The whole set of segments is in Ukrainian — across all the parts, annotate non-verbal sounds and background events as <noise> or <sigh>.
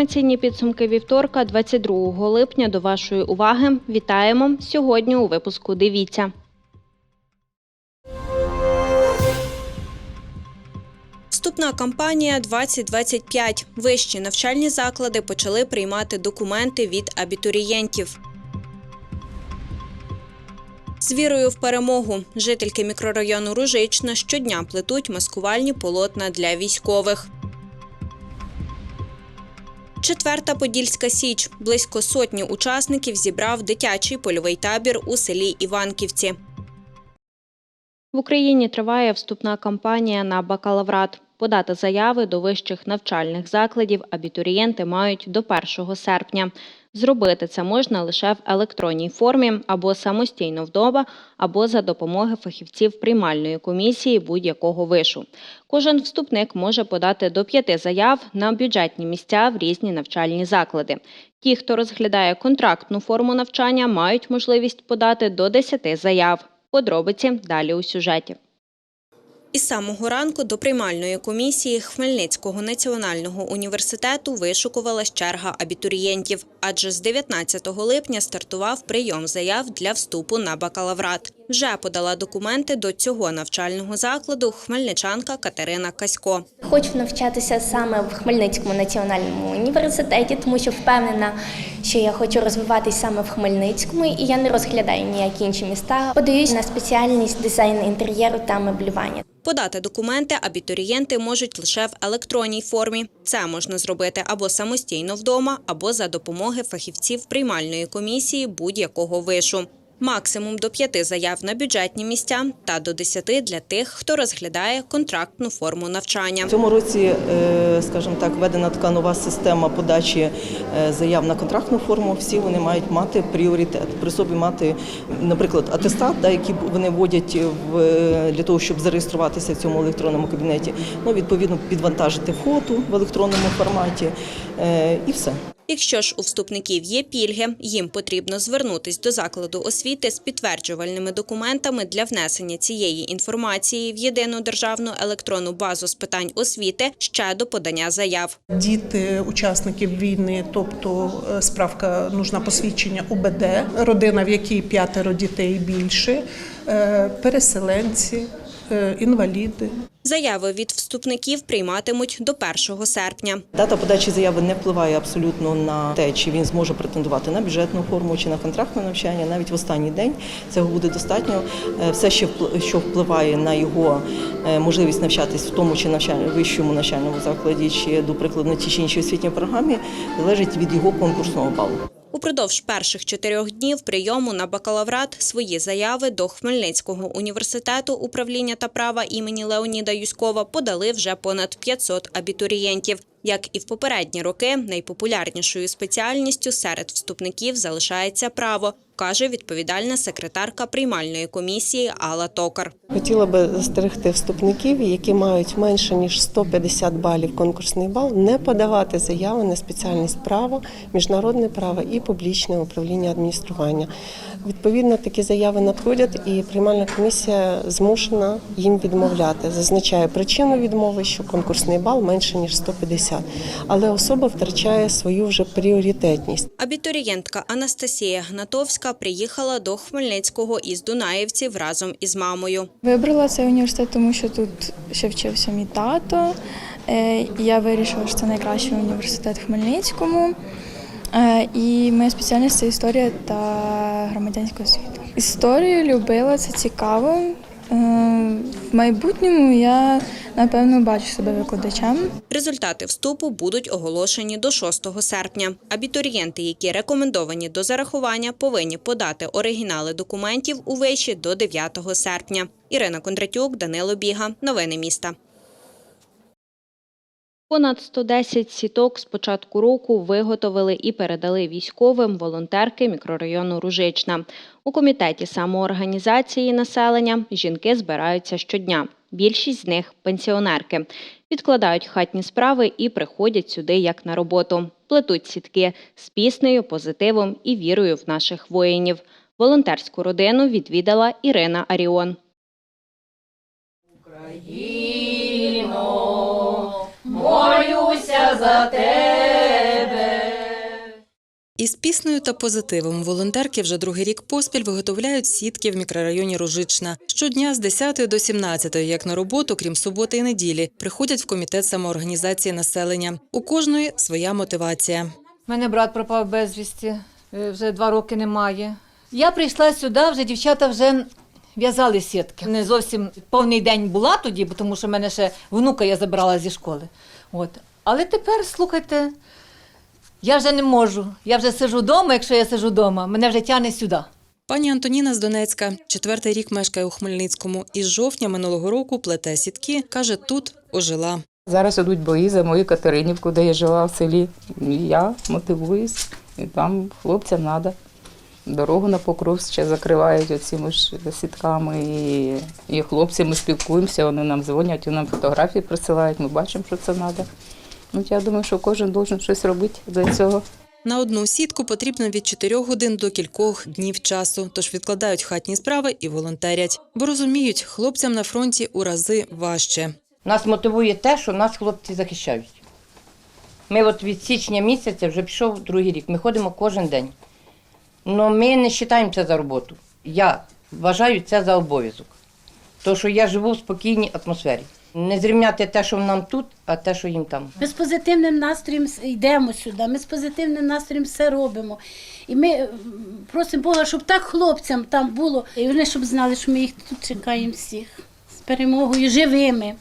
Інформаційні підсумки вівторка, 22 липня. До вашої уваги вітаємо сьогодні. У випуску дивіться. Вступна кампанія 2025. Вищі навчальні заклади почали приймати документи від абітурієнтів. З вірою в перемогу жительки мікрорайону Ружична щодня плетуть маскувальні полотна для військових. Четверта Подільська Січ. Близько сотні учасників зібрав дитячий польовий табір у селі Іванківці. В Україні триває вступна кампанія на бакалаврат. Подати заяви до вищих навчальних закладів абітурієнти мають до 1 серпня. Зробити це можна лише в електронній формі або самостійно вдома, або за допомоги фахівців приймальної комісії будь-якого вишу. Кожен вступник може подати до п'яти заяв на бюджетні місця в різні навчальні заклади. Ті, хто розглядає контрактну форму навчання, мають можливість подати до 10 заяв. Подробиці далі у сюжеті. Із самого ранку до приймальної комісії Хмельницького національного університету вишукувалась черга абітурієнтів, адже з 19 липня стартував прийом заяв для вступу на бакалаврат. Вже подала документи до цього навчального закладу хмельничанка Катерина Касько. Хочу навчатися саме в Хмельницькому національному університеті, тому що впевнена, що я хочу розвиватись саме в Хмельницькому, і я не розглядаю ніякі інші міста. Подаюсь на спеціальність дизайн інтер'єру та меблювання. Подати документи абітурієнти можуть лише в електронній формі. Це можна зробити або самостійно вдома, або за допомоги фахівців приймальної комісії будь-якого вишу. Максимум до п'яти заяв на бюджетні місця та до десяти для тих, хто розглядає контрактну форму навчання. В цьому році, е, скажімо так, введена така нова система подачі е, заяв на контрактну форму. Всі вони мають мати пріоритет при собі мати, наприклад, атестат, да, який вони вводять е, для того, щоб зареєструватися в цьому електронному кабінеті. Ну відповідно підвантажити фото в електронному форматі і все. Якщо ж у вступників є пільги, їм потрібно звернутись до закладу освіти з підтверджувальними документами для внесення цієї інформації в єдину державну електронну базу з питань освіти ще до подання заяв. Діти учасників війни, тобто е, справка нужна посвідчення УБД, родина, в якій п'ятеро дітей більше, е, переселенці, інваліди. Заяви від вступників прийматимуть до 1 серпня. Дата подачі заяви не впливає абсолютно на те, чи він зможе претендувати на бюджетну форму чи на контрактне навчання. Навіть в останній день цього буде достатньо. Е, Все, що впли- що впливає на його е, можливість навчатись в тому чи навчальному вищому навчальному закладі, чи до прикладу на тій чи іншій освітній програмі, залежить від його конкурсного балу. Упродовж перших чотирьох днів прийому на бакалаврат свої заяви до Хмельницького університету управління та права імені Леоніда Юськова подали вже понад 500 абітурієнтів. Як і в попередні роки, найпопулярнішою спеціальністю серед вступників залишається право, каже відповідальна секретарка приймальної комісії Алла Токар. Хотіла би застерегти вступників, які мають менше ніж 150 балів конкурсний бал, не подавати заяви на спеціальність право, міжнародне право і публічне управління адміністрування. Відповідно, такі заяви надходять, і приймальна комісія змушена їм відмовляти. Зазначає причину відмови, що конкурсний бал менше ніж 150, але особа втрачає свою вже пріоритетність. Абітурієнтка Анастасія Гнатовська приїхала до Хмельницького із Дунаївців разом із мамою. Вибрала цей університет, тому що тут ще вчився мій тато. Е, Я вирішила, що це найкращий університет в Хмельницькому. Е, І моя спеціальність це історія та громадянська освіта. Історію любила, це цікаво. Е, В майбутньому я напевно бачу себе викладачем. Результати вступу будуть оголошені до 6 серпня. Абітурієнти, які рекомендовані до зарахування, повинні подати оригінали документів у виші до 9 серпня. Ірина Кондратюк, Данило Біга. Новини міста. Понад 110 сіток з початку року виготовили і передали військовим волонтерки мікрорайону Ружична. У комітеті самоорганізації населення жінки збираються щодня. Більшість з них пенсіонерки. Відкладають хатні справи і приходять сюди як на роботу. Плетуть сітки з піснею, позитивом і вірою в наших воїнів. Волонтерську родину відвідала Ірина Аріон. Молюся за те, Із піснею та позитивом волонтерки вже другий рік поспіль виготовляють сітки в мікрорайоні Ружична. Щодня з 10 до 17, як на роботу, крім суботи і неділі, приходять в комітет самоорганізації населення. У кожної своя мотивація. У мене брат пропав безвісті, е, вже два роки немає. Я прийшла сюди, вже дівчата вже в'язали сітки. Не зовсім повний день була тоді, бо тому що мене ще внука я забрала зі школи. От. Але тепер, слухайте, я вже не можу. Я вже сижу вдома, якщо я сижу вдома, мене вже тягне сюди. Пані Антоніна з Донецька четвертий рік мешкає у Хмельницькому. Із жовтня минулого року плете сітки. каже, тут ожила. Зараз ідуть бої за мою Катеринівку, де я жила в селі. І я мотивуюсь, і там хлопцям треба. Дорогу на покров ще закривають оціми ж сітками. І, і хлопці ми спілкуємося, вони нам дзвонять, вони нам фотографії присилають, ми бачимо, що це треба. Ну, я думаю, що кожен має щось робити для цього. На одну сітку потрібно від 4 годин до кількох днів часу, тож відкладають хатні справи і волонтерять, бо розуміють, хлопцям на фронті у рази важче. Нас мотивує те, що нас хлопці захищають. Ми от від січня місяця вже пішов другий рік. Ми ходимо кожен день. Але ми не вважаємо це за роботу. Я вважаю це за обов'язок. Тому що я живу в спокійній атмосфері. Не зрівняти те, що нам тут, а те, що їм там. Ми з позитивним настроєм йдемо сюди, ми з позитивним настроєм все робимо. І ми просимо Бога, щоб так хлопцям там було, і вони щоб знали, що ми їх тут чекаємо всіх з перемогою живими.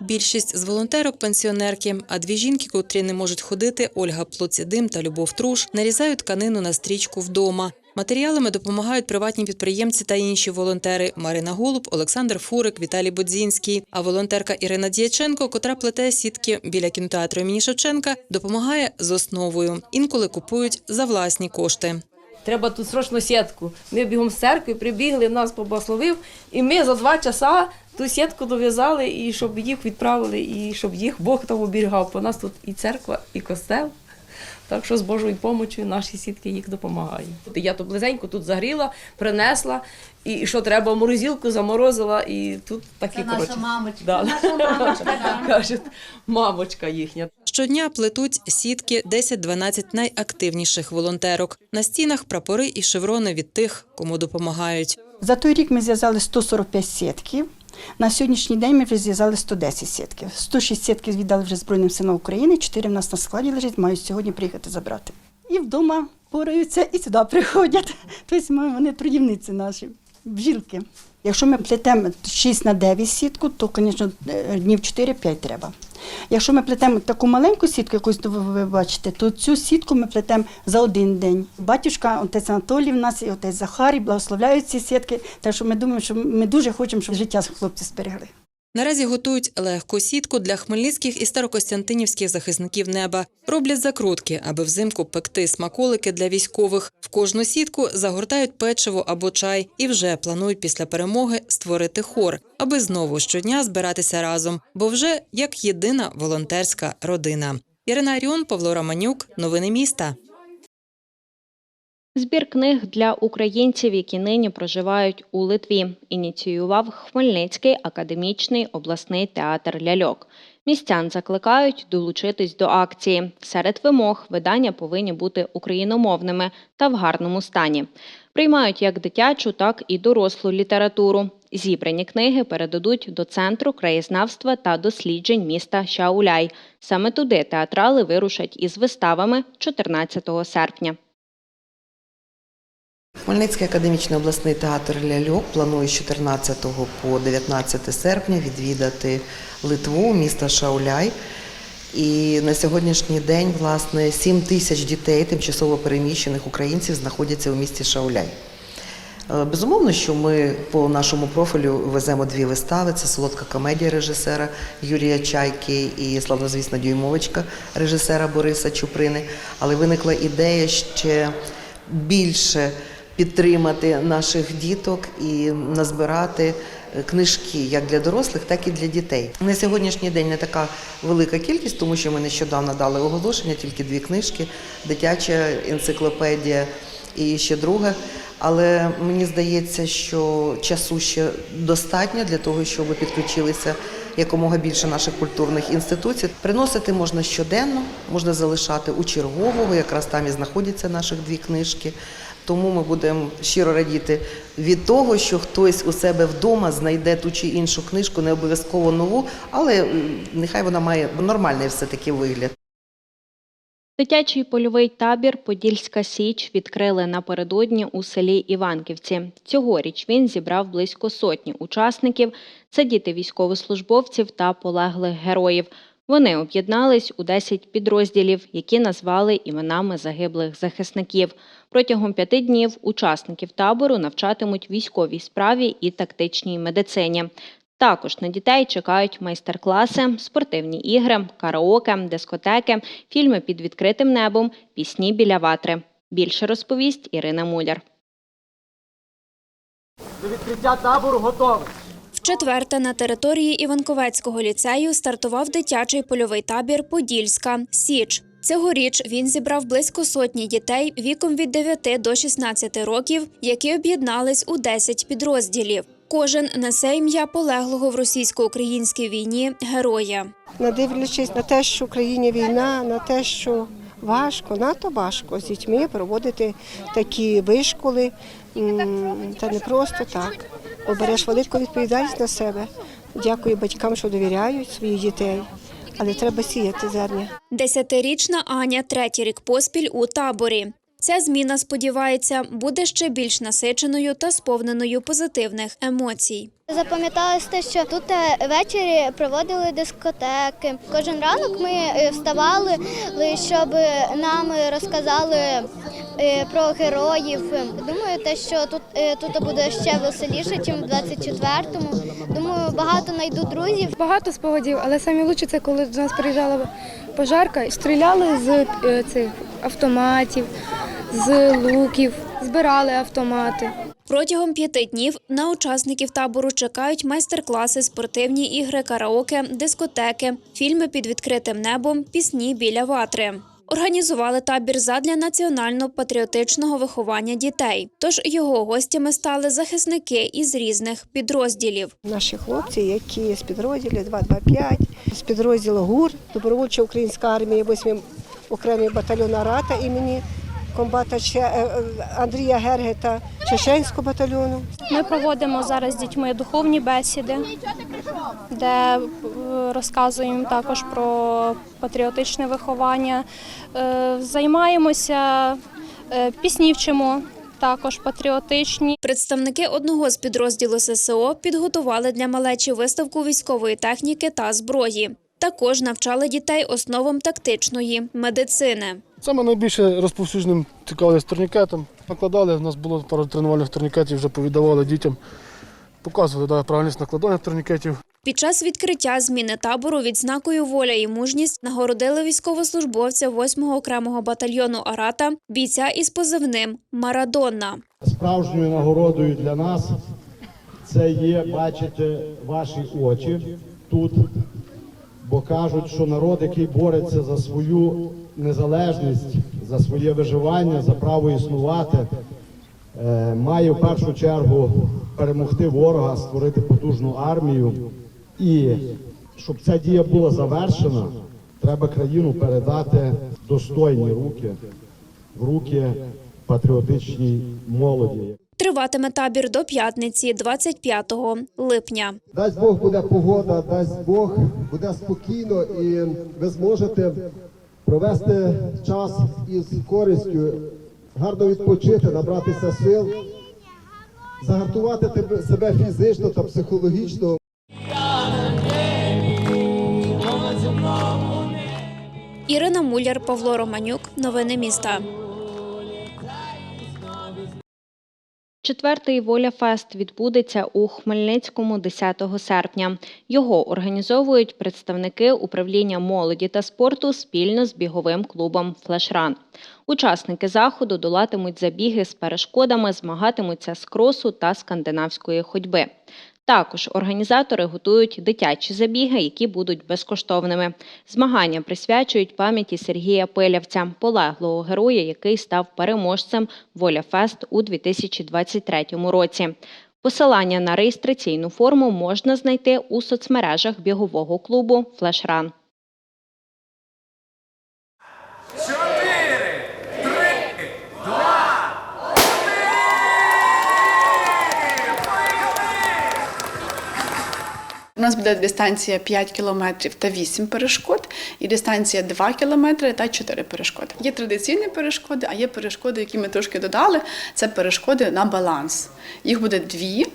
Більшість з волонтерок пенсіонерки, а дві жінки, котрі не можуть ходити, Ольга Плоцідим та Любов Труш, нарізають тканину на стрічку вдома. Матеріалами допомагають приватні підприємці та інші волонтери Марина Голуб, Олександр Фурик, Віталій Бодзінський. А волонтерка Ірина Діяченко, котра плете сітки біля кінотеатру імені Шевченка, допомагає з основою. Інколи купують за власні кошти. Треба тут срочно сітку. Ми бігом з церкви прибігли, нас поблагословив, і ми за два часа ту сітку дов'язали, і щоб їх відправили, і щоб їх Бог там оберігав. Бо у нас тут і церква, і костел. Так що з Божою допомогою наші сітки їх допомагають. Я то близенько тут загріла, принесла, і що треба, морозилку заморозила, і тут такі коротше. мамочка. Да. <laughs> Кажуть, мамочка їхня. Щодня плетуть сітки 10-12 найактивніших волонтерок. На стінах прапори і шеврони від тих, кому допомагають. За той рік ми зв'язали 145 сітків. На сьогоднішній день ми вже зв'язали 110 сітків. 106 сітків віддали вже Збройним силам України, 4 в нас на складі лежать, мають сьогодні приїхати забрати. І вдома пораються, і сюди приходять. <laughs> Тобто вони трудівниці наші, бжілки. Якщо ми плетемо 6 на 9 сітку, то, звісно, е, днів 4-5 треба. Якщо ми плетемо таку маленьку сітку, якусь ви бачите, то цю сітку ми плетемо за один день. Батюшка, отець Анатолій в нас і отець Захарій благословляють ці сітки. Так що ми думаємо, що ми дуже хочемо, щоб життя хлопці зберегли. Наразі готують легку сітку для хмельницьких і старокостянтинівських захисників неба. Роблять закрутки, аби взимку пекти смаколики для військових. В кожну сітку загортають печиво або чай і вже планують після перемоги створити хор, аби знову щодня збиратися разом, бо вже як єдина волонтерська родина. Ірина Аріон, Павло Романюк, новини міста. Збір книг для українців, які нині проживають у Литві, ініціював Хмельницький академічний обласний театр ляльок. Містян закликають долучитись до акції. Серед вимог видання повинні бути україномовними та в гарному стані. Приймають як дитячу, так і дорослу літературу. Зібрані книги передадуть до центру краєзнавства та досліджень міста Шауляй. Саме туди театрали вирушать із виставами 14 серпня. Хмельницький академічний обласний театр ляльок планує з 14 по 19 серпня відвідати Литву, місто Шауляй. І на сьогоднішній день, власне, 7 тисяч дітей, тимчасово переміщених українців, знаходяться у місті Шауляй. Е, Безумовно, що ми по нашому профілю веземо дві вистави: це солодка комедія режисера Юрія Чайки і славнозвісна дюймовочка режисера Бориса Чуприни. Але виникла ідея ще більше підтримати наших діток і назбирати е, книжки як для дорослих, так і для дітей. На сьогоднішній день не така велика кількість, тому що ми нещодавно дали оголошення, тільки дві книжки, дитяча енциклопедія і ще друга. Але мені здається, що часу ще достатньо для того, щоб підключилися якомога більше наших культурних інституцій. Приносити можна щоденно, можна залишати у чергового, якраз там і знаходяться наших дві книжки. Тому ми будемо щиро радіти від того, що хтось у себе вдома знайде ту чи іншу книжку, не обов'язково нову, але нехай вона має нормальний все-таки вигляд. Дитячий польовий табір Подільська Січ відкрили напередодні у селі Іванківці. Цьогоріч він зібрав близько сотні учасників. Це діти військовослужбовців та полеглих героїв. Вони об'єднались у 10 підрозділів, які назвали іменами загиблих захисників. Протягом п'яти днів учасників табору навчатимуть військовій справі і тактичній медицині. Також на дітей чекають майстер-класи, спортивні ігри, караоке, дискотеки, фільми під відкритим небом, пісні біля ватри. Більше розповість Ірина Муляр. До відкриття табору готовий. Вчетверте на території Іванковецького ліцею стартував дитячий польовий табір Подільська Січ. Цьогоріч він зібрав близько сотні дітей віком від 9 до 16 років, які об'єднались у 10 підрозділів. Кожен несе ім'я полеглого в російсько-українській війні героя. Не дивлячись на те, що в Україні війна, на те, що важко, надто важко з дітьми проводити такі вишколи. Та не просто так. Обереш велику відповідальність на себе. Дякую батькам, що довіряють своїх дітей, але треба сіяти зерня. Десятирічна Аня третій рік поспіль у таборі. Ця зміна, сподівається, буде ще більш насиченою та сповненою позитивних емоцій. Запам'яталось те, що тут е, ввечері проводили дискотеки. Кожен ранок ми е, вставали, щоб нам розказали е, про героїв. Думаю, те, що тут, тут буде ще веселіше, ніж в 24-му. Думаю, багато знайду друзів. Багато спогадів, але найкраще це коли до нас приїжджала пожарка, стріляли з цих автоматів, з луків, збирали автомати. Протягом п'яти днів на учасників табору чекають майстер-класи, спортивні ігри, караоке, дискотеки, фільми під відкритим небом, пісні біля ватри. Організували табір задля національно-патріотичного виховання дітей. Тож його гостями стали захисники із різних підрозділів. Наші хлопці, які з підрозділів 225, з підрозділу ГУР, добровольча українська армія, 8 окремий батальйон Арата імені комбата е, е, Андрія Гергета Чеченського батальйону. Ми проводимо зараз з дітьми духовні бесіди, де е, розказуємо також про патріотичне виховання. Займаємося пісні вчимо, також патріотичні. Представники одного з підрозділу ССО підготували для малечі виставку військової техніки та зброї. Також навчали дітей основам тактичної медицини. Саме найбільше розповсюдженим цікавились турнікетом. Накладали, у нас було пару тренувальних турнікетів, вже повіддавали дітям. Показували да, правильність накладання турнікетів. Під час відкриття зміни табору відзнакою воля і мужність нагородили військовослужбовця 8-го окремого батальйону Арата, бійця із позивним Марадонна. Справжньою нагородою для нас це є бачити ваші очі тут, бо кажуть, що народ, який бореться за свою незалежність, за своє виживання, за право існувати, е, має в першу чергу перемогти ворога, створити потужну армію. І щоб ця дія була завершена, треба країну передати в достойні руки, в руки патріотичній молоді. Триватиме табір до п'ятниці, 25 липня. Дасть Бог буде погода, дасть Бог буде спокійно, і ви зможете провести час із користю, гарно відпочити, набратися сил, загартувати себе фізично та психологічно. Ірина Муляр, Павло Романюк. Новини міста. Четвертий Воля Фест відбудеться у Хмельницькому 10 серпня. Його організовують представники управління молоді та спорту спільно з біговим клубом Флешран. Учасники заходу долатимуть забіги з перешкодами, змагатимуться з кросу та скандинавської ходьби. Також організатори готують дитячі забіги, які будуть безкоштовними. Змагання присвячують пам'яті Сергія Пилявця, полеглого героя, який став переможцем Воля Фест у 2023 році. Посилання на реєстраційну форму можна знайти у соцмережах бігового клубу Флешран. Нас буде дистанція 5 кілометрів та 8 перешкод, і дистанція 2 кілометри та 4 перешкоди. Є традиційні перешкоди, а є перешкоди, які ми трошки додали. Це перешкоди на баланс. Їх буде дві.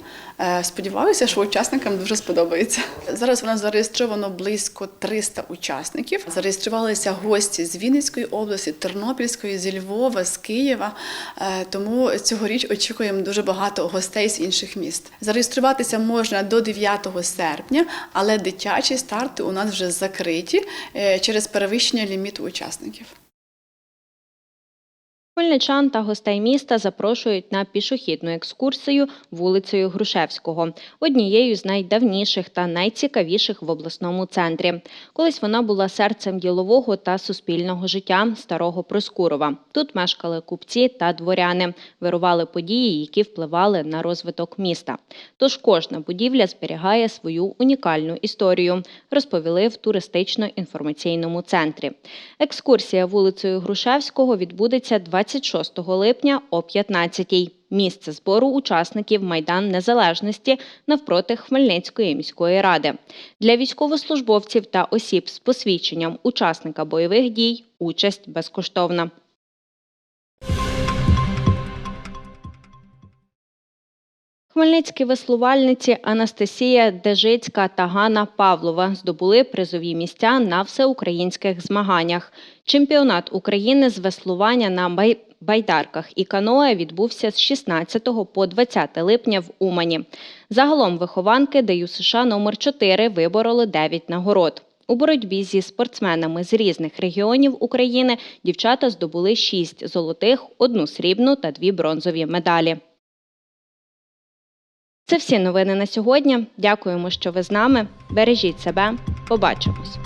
Е, Сподіваюся, що учасникам дуже сподобається. Зараз у нас зареєстровано близько 300 учасників. Зареєструвалися гості з Вінницької області, Тернопільської, зі Львова, з Києва. Е, Тому цьогоріч очікуємо дуже багато гостей з інших міст. Зареєструватися можна до 9 серпня, але дитячі старти у нас вже закриті е, через перевищення ліміту учасників. Хмельничан та гостей міста запрошують на пішохідну екскурсію вулицею Грушевського, однією з найдавніших та найцікавіших в обласному центрі. Колись вона була серцем ділового та суспільного життя старого Проскурова. Тут мешкали купці та дворяни, вирували події, які впливали на розвиток міста. Тож кожна будівля зберігає свою унікальну історію, розповіли в туристично-інформаційному центрі. Екскурсія вулицею Грушевського відбудеться 26 липня о 15-й. Місце збору учасників Майдан Незалежності навпроти Хмельницької міської ради. Для військовослужбовців та осіб з посвідченням учасника бойових дій участь безкоштовна. Хмельницькі веслувальниці Анастасія Дежицька та Ганна Павлова здобули призові місця на всеукраїнських змаганнях. Чемпіонат України з веслування на бай- байдарках і каное відбувся з 16 по 20 липня в Умані. Загалом вихованки ДЮ США номер 4 вибороли 9 нагород. У боротьбі зі спортсменами з різних регіонів України дівчата здобули 6 золотих, одну срібну та дві бронзові медалі. Це всі новини на сьогодні. Дякуємо, що ви з нами. Бережіть себе. Побачимось.